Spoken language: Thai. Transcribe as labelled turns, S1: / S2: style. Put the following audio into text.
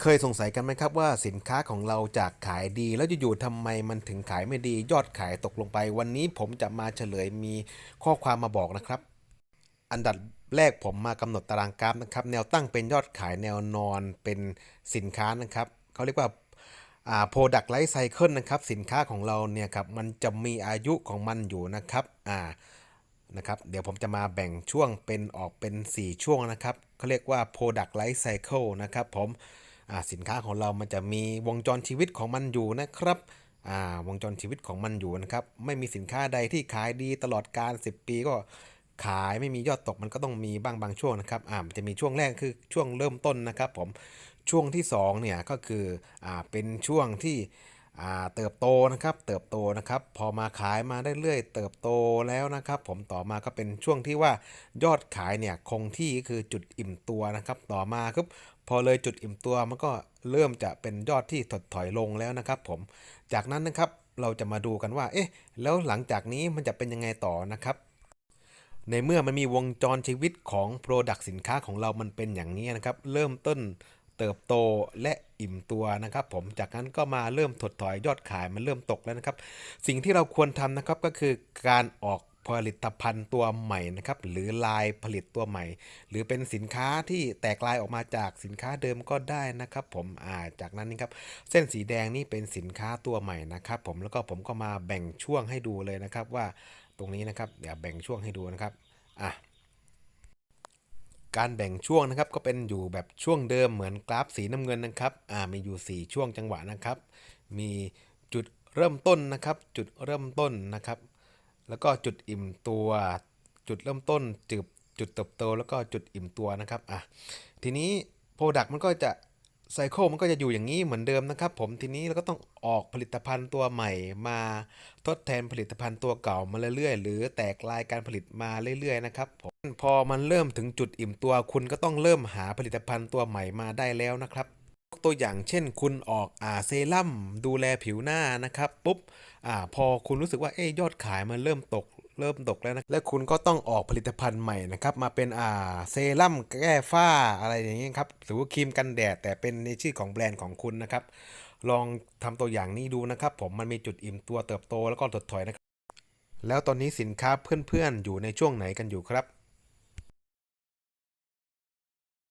S1: เคยสงสัยกันไหมครับว่าสินค้าของเราจากขายดี แล้วอยู่ๆทำไมมันถึงขายไม่ดี ยอดขายตกลงไป วันนี้ผมจะมาเฉลยมีข้อความมาบอกนะครับ อันดับแรกผมมากำหนดตารางกราฟนะครับ แนวตั้งเป็นยอดขายแนวนอนเป็นสินค้านะครับเขาเรียกว่าอ่า product life cycle นะครับ สินค้าของเราเนี่ยครับมันจะมีอายุของมันอยู่นะครับอ่านะครับเดี๋ยวผมจะมาแบ่งช่วงเป็นออกเป็น 4 ช่วงนะครับเขาเรียกว่า product life cycle นะครับผม สินค้าของเรามันจะมีวงจรชีวิตของมันอยู่นะครับอ่าวงจรชีวิตของมันอยู่นะครับไม่มีสินค้าใดที่ขายดีตลอดการ 10 ปีก็ขายไม่มียอดตกมันก็ต้องมีบ้างบางช่วงนะครับอ่ามันจะมีช่วงแรกคือช่วงเริ่มต้นนะครับผมช่วงที่2เนี่ยก็คืออ่าเป็นช่วงที่อ่าเติบโตนะครับเติบโตนะครับพอมาขายมาได้เรื่อยเติบโตแล้วนะครับ ผมต่อมาก็เป็นช่วงที่ว่ายอดขายเนี่ยคงที่คือจุดอิ่มตัวนะครับ ต่อมาครับ พอเลยจุดอิ่มตัวมันก็เริ่มจะเป็นยอดที่ถดถอยลงแล้วนะครับ ผม จากนั้นนะครับเราจะมาดูกันว่า เอ๊ะ แล้วหลังจากนี้มันจะเป็นยังไงต่อนะครับ ในเมื่อมันมีวงจรชีวิตของ Product สินค้าของเรามันเป็นอย่างนี้นะครับ เริ่มต้นเติบโตและอิ่มตัวนะครับ ผมจากนั้นก็มาเริ่มถดถอยยอดขายมันเริ่มตกแล้วนะครับ สิ่งที่เราควรทำนะครับก็คือการออก ผลิตภัณฑ์ตัวใหม่นะครับหรือลายผลิตตัวใหม่ หรือเป็นสินค้าที่แตกลายออกมาจากสินค้าเดิมก็ได้นะครับผมอ่าจากนั้นนี่ครับเส้นสีแดงนี่เป็นสินค้าตัวใหม่นะครับผมแล้วก็ผมก็มาแบ่งช่วงให้ดูเลยนะครับว่าตรงนี้นะครับเดี๋ยวแบ่งช่วงให้ดูนะครับอะการแบ่งช่วงนะครับก็เป็นอยู่แบบช่วงเดิมเหมือนกราฟสีน้ำเงินนะครับอ่ามีอยู่ 4 ช่วงจังหวะนะครับ มีจุดเริ่มต้นนะครับ จุดเริ่มต้นนะครับ แล้วก็จุดอิ่มตัว จุดเริ่มต้นจุดจุดเติบโตแล้วก็จุดอิ่มตัวนะครับอะทีนี้โปรดักต์มันก็จะไซเคิลมันก็จะอยู่อย่างนี้เหมือนเดิมนะครับ ผมทีนี้เราก็ต้องออกผลิตภัณฑ์ตัวใหม่มาทดแทนผลิตภัณฑ์ตัวเก่ามาเรื่อยๆ หรือแตกลายการผลิตมาเรื่อยๆนะครับผมพอมันเริ่มถึงจุดอิ่มตัว คุณก็ต้องเริ่มหาผลิตภัณฑ์ตัวใหม่มาได้แล้วนะครับ ตัวอย่างเช่น คุณออกอ่าเซรั่มดูแลผิวหน้านะครับปุ๊บอ่าพอคุณรู้สึกว่าเอ้ยอดขายมันเริ่มตกเริ่มตกแล้วนะ และคุณก็ต้องออกผลิตภัณฑ์ใหม่นะครับ มาเป็นอ่าเซรั่มแก้ฝ้าอะไรอย่างนี้ยครับ หรือว่าครีมกันแดด แต่เป็นในชื่อของแบรนด์ของคุณนะครับ ลองทำตัวอย่างนี้ดูนะครับ ผมมันมีจุดอิ่มตัวเติบโตแล้วก็ถดถอยนะครับ แล้วตอนนี้สินค้าเพื่อนๆอยู่ในช่วงไหนกันอยู่ครับ